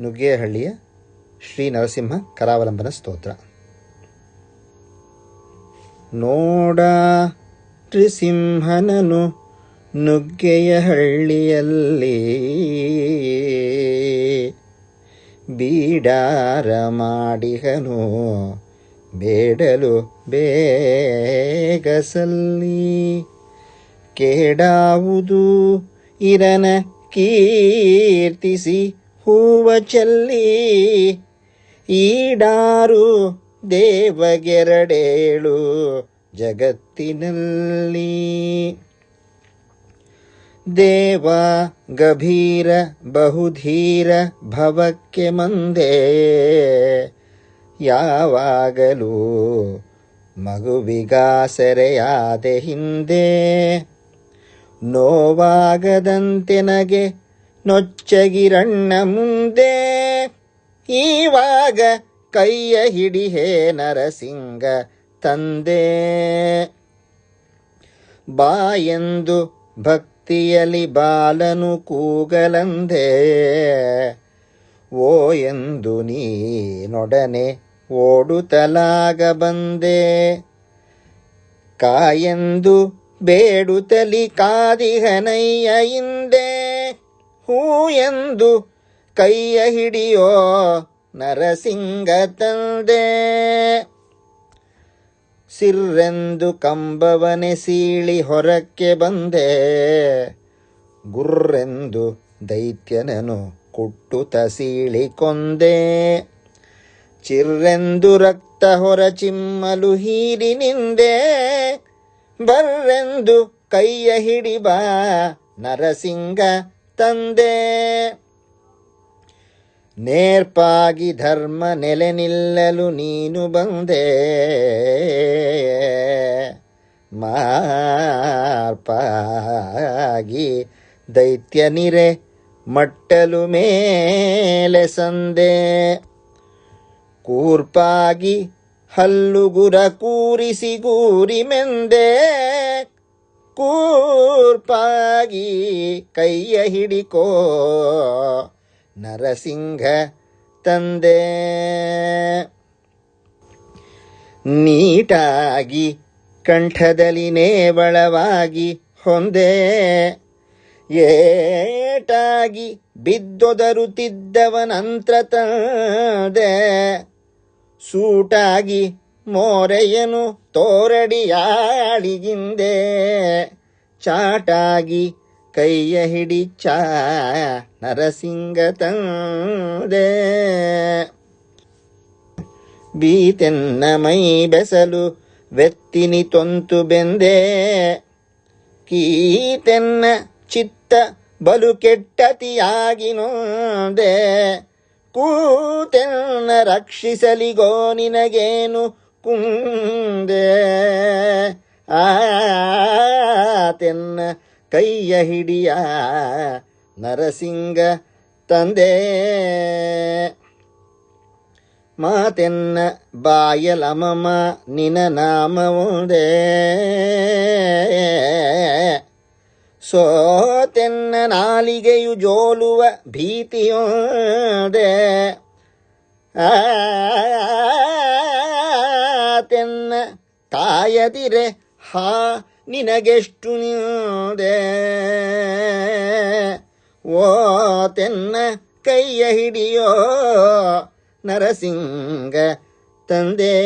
ನುಗ್ಗೇಹಳ್ಳಿಯ ಶ್ರೀ ನರಸಿಂಹ ಕರಾವಲಂಬನ ಸ್ತೋತ್ರ. ನೋಡ, ತ್ರಿಸಿಂಹನನು ನುಗ್ಗೆಯ ಹಳ್ಳಿಯಲ್ಲಿ ಬೀಡಾರ ಮಾಡಿಹನು ಬೇಡಲು ಬೇಗಸಲ್ಲಿ. ಕೇಡಾವುದು ಇರನ ಕೀರ್ತಿಸಿ ಹೂವ ಚೆಲ್ಲಿ ಈಡಾರು ದೇವಗೆರಡೇಳು ಜಗತ್ತಿನಲ್ಲಿ. ದೇವ ಗಭೀರ ಬಹುಧೀರ ಭವಕ್ಕೆ ಮಂದೆ. ಯಾವಾಗಲೂ ಮಗುವಿಗಾಸರೆಯಾದೆ ಹಿಂದೆ. ನೋವಾಗದಂತೆ ನಗೆ ನೊಚ್ಚಗಿರಣ್ಣ ಮುಂದೆ ಈವಾಗ ಕೈಯ ಹಿಡಿಹೇ ನರಸಿಂಗ ತಂದೆ. ಬಾಯೆಂದು ಭಕ್ತಿಯಲಿ ಬಾಲನು ಕೂಗಲಂದೆ. ಓ ಎಂದು ನೀನೊಡನೆ ಓಡುತ್ತಲಾಗ ಬಂದೆ ಕಾಯೆಂದು ಬೇಡುತ್ತಲಿ ಕಾದಿಹನಯ್ಯ ಹೂ ಎಂದು ಕೈಯ ಹಿಡಿಯೋ ನರಸಿಂಗ ತಂದೆ. ಸಿರ್ರೆಂದು ಕಂಬವನೆ ಸೀಳಿ ಹೊರಕ್ಕೆ ಬಂದೆ. ಗುರ್ರೆಂದು ದೈತ್ಯನನು ಕುಟ್ಟು ಸೀಳಿ ಕೊಂದೆ ಚಿರ್ರೆಂದು ರಕ್ತ ಹೊರ ಚಿಮ್ಮಲು ಹೀರಿ ನಿಂದೆ. ಬರ್ರೆಂದು ಕೈಯ ಹಿಡಿಬಾ ನರಸಿಂಗ ತಂದೆ. ನೇರ್ಪಾಗಿ ಧರ್ಮ ನೆಲೆ ನಿಲ್ಲಲು ನೀನು ಬಂದೆ. ಮಾರ್ಪಾಗಿ ದೈತ್ಯನಿರೆ ಮಟ್ಟಲು ಮೇಲೆ ಸಂದೆ. ಕೂರ್ಪಾಗಿ ಹಲ್ಲುಗುರ ಕೂರಿಸಿ ಗೂರಿ ಮೆಂದೆ. ಕೂರ್ಪಾಗಿ ಕೈಯ ಹಿಡಿಕೋ ನರಸಿಂಹ ತಂದೆ. ನೀಟಾಗಿ ಕಂಠದಲ್ಲಿ ನೇವಳವಾಗಿ ಹೊಂದೆ. ಏಟಾಗಿ ಬಿದ್ದೊದರುತ್ತಿದ್ದವನಂತ್ರ ತಂದೆ. ಸೂಟಾಗಿ ಮೋರೆಯನು ತೋರಡಿಯಾಳಿಗಿಂದೆ ಚಾಟಾಗಿ ಕೈಯ ಹಿಡಿಚ ನರಸಿಂಗ ತಂದೆ. ಬೀತೆನ್ನ ಮೈ ಬೆಸಲು ವೆತ್ತಿನಿ ತೊಂತು ಬೆಂದೆ. ಕೀತೆನ್ನ ಚಿತ್ತ ಬಲು ಕೆಟ್ಟತಿಯಾಗಿ ನೋದೆ. ಕೂತೆನ್ನ ರಕ್ಷಿಸಲಿಗೋ ನಿನಗೇನು ಕುಂದೆ. ಆತೆನ್ನ ಕೈಯ ಹಿಡಿಯ ನರಸಿಂಗ ತಂದೆ. ಮಾತೆನ್ನ ಬಾಯಲಮಮ ನಿನ ನಾಮ ಒಂದೇ ಸೋತೆನ್ನ ನಾಲಿಗೆಯು ಜೋಲುವ ಭೀತಿಯೋದೆ. ಆತೆನ್ನ ತಾಯದಿರೆ, ಹಾ, ನಿನಗೆಷ್ಟು ನೀದೆ? ಓ, ತೆನ್ನ ಕೈಯ ಹಿಡಿಯೋ ನರಸಿಂಗ ತಂದೆ.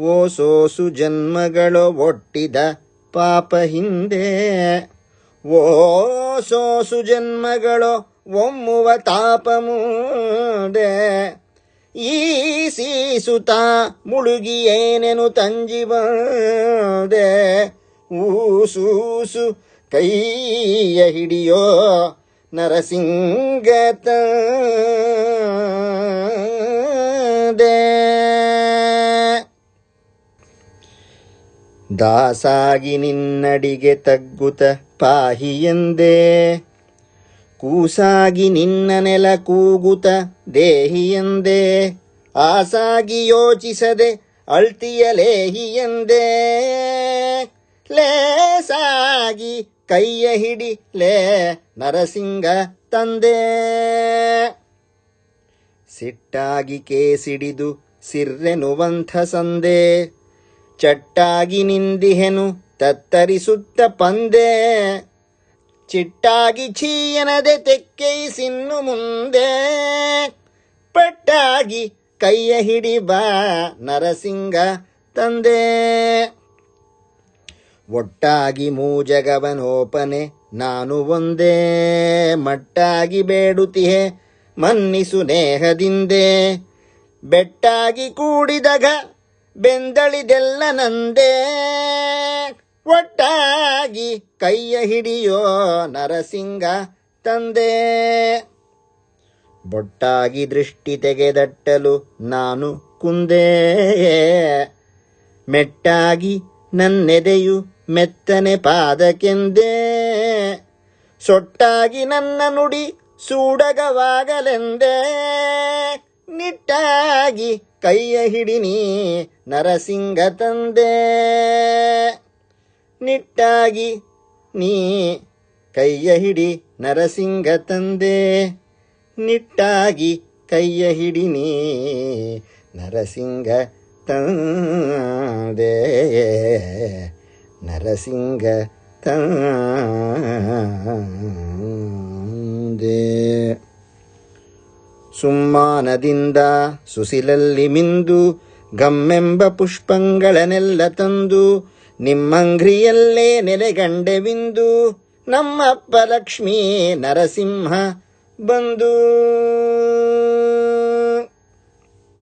ಓ, ಸೋಸು ಜನ್ಮಗಳು ಒಟ್ಟಿದ ಪಾಪ ಹಿಂದೆ. ಓ, ಸೋಸು ಜನ್ಮಗಳು ಒಮ್ಮುವ ತಾಪ ಮುಂದೆ ಈ ಸೀಸುತ ಮುಳುಗಿ ಏನೇನು ತಂಜಿ ಬಂದೆ ಊಸೂಸು ಕೈಯ ಹಿಡಿಯೋ ನರಸಿಂಗತ ದಾಸಾಗಿ ನಿನ್ನಡಿಗೆ ತಗ್ಗುತ ಪಾಹಿ ಎಂದೇ ಕೂಸಾಗಿ ನಿನ್ನ ನೆಲ ಕೂಗುತ ದೇಹಿಯಂದೇ, ಆಸಾಗಿ ಯೋಚಿಸದೆ ಅಳ್ತಿಯ ಲೇಹಿಯಂದೇ. ಲೇಸಾಗಿ ಕೈಯ ಹಿಡಿ ಲೇ ನರಸಿಂಗ ತಂದೆ. ಸಿಟ್ಟಾಗಿ ಕೇಸಿಡಿದು ಸಿರ್ರೆನುವಂಥ ಸಂದೆ. ಚಟ್ಟಾಗಿ ನಿಂದಿಹೆನು ತತ್ತರಿಸುತ್ತ ಪಂದೆ. ಚಿಟ್ಟಾಗಿ ಚೀಯನದೆ ತೆಕ್ಕೈಸಿನ್ನು ಮುಂದೆ. ಪಟ್ಟಾಗಿ ಕೈಯ ಹಿಡಿ ಬಾ ನರಸಿಂಗ ತಂದೆ. ಒಟ್ಟಾಗಿ ಮೂಜಗವನೋಪನೆ ನಾನು ಒಂದೇ. ಮಟ್ಟಾಗಿ ಬೇಡುತಿಹೆ, ಮನ್ನಿಸು ನೇಹದಿಂದೆ. ಬೆಟ್ಟಾಗಿ ಕೂಡಿದಗ ಬೆಂದಳಿದೆಲ್ಲ ನಂದೇ. ಒಟ್ಟಾಗಿ ಕೈಯ ಹಿಡಿಯೋ ನರಸಿಂಗ ತಂದೆ. ಬೊಟ್ಟಾಗಿ ದೃಷ್ಟಿ ತೆಗೆದಟ್ಟಲು ನಾನು ಕುಂದೇ ಮೆಟ್ಟಾಗಿ ನನ್ನೆದೆಯು ಮೆತ್ತನೆ ಪಾದಕೆಂದೇ. ಸೊಟ್ಟಾಗಿ ನನ್ನ ನುಡಿ ಸೂಡಗವಾಗಲೆಂದೇ. ನಿಟ್ಟಾಗಿ ಕೈಯ ಹಿಡಿನಿ ನರಸಿಂಗ ತಂದೆ. ನಿಟ್ಟಾಗಿ ನೀ ಕೈಯ ಹಿಡಿ ನರಸಿಂಗ ತಂದೆ. ನಿಟ್ಟಾಗಿ ಕೈಯ ಹಿಡಿ ನೀ ನರಸಿಂಗ ತಂದೆ. ನರಸಿಂಗ ತಂದೆ. ಸುಮ್ಮಾನದಿಂದ ಸುಸಿಲಲ್ಲಿ ಮಿಂದು ಗಮ್ಮೆಂಬ ಪುಷ್ಪಗಳನ್ನೆಲ್ಲ ತಂದು ನಿಮ್ಮಂಗ್ರಿಯಲ್ಲೇ ನೆಲೆಗಂಡೆವಿಂದು ನಮ್ಮಪ್ಪ ಲಕ್ಷ್ಮೀ ನರಸಿಂಹ ಬಂದು.